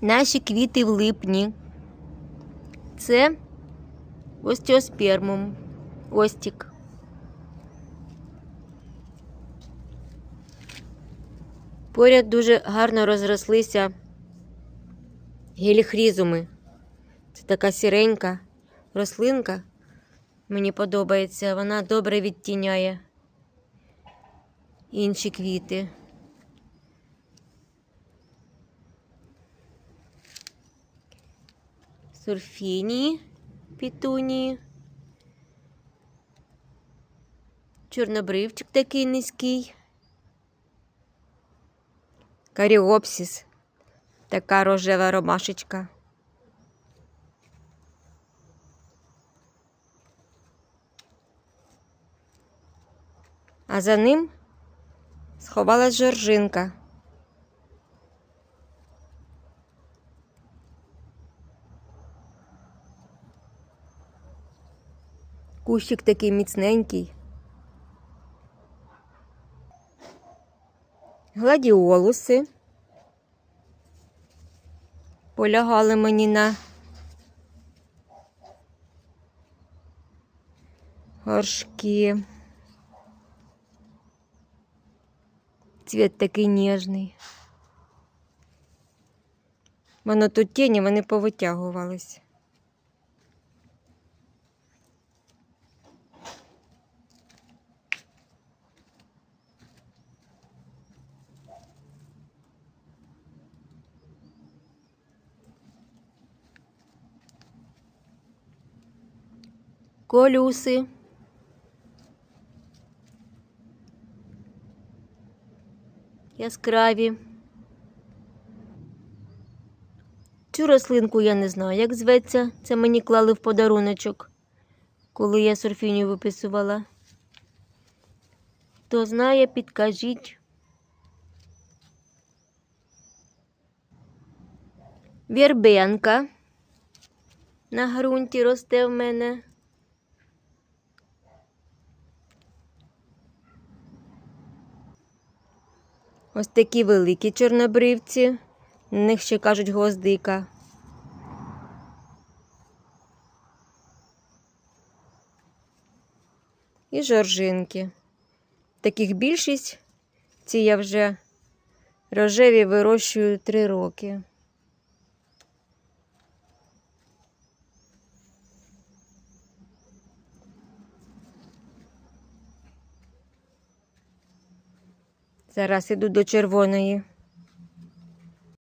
наші квіти в липні. Це остеоспермум. Остік. Поряд дуже гарно розрослися геліхрізуми. Це така сіренька рослинка. Мені подобається, вона добре відтіняє інші квіти. Сурфінії, пітунії. Чорнобривчик такий низький. Каріопсіс. Така рожева ромашечка. А за ним сховалась жоржинка. Кущик такий міцненький. Гладіолуси. Полягали мені на горшки. Цвіт такий ніжний. Воно тут тіні, вони повитягувались. Колюси. Яскраві. Цю рослинку я не знаю, як зветься. Це мені клали в подаруночок, коли я сурфіню виписувала. Хто знає, підкажіть. Вірбенка на ґрунті росте в мене. Ось такі великі чорнобривці. На них ще кажуть гвоздика. І жоржинки. Таких більшість. Ці я вже рожеві вирощую три роки. Зараз іду до червоної.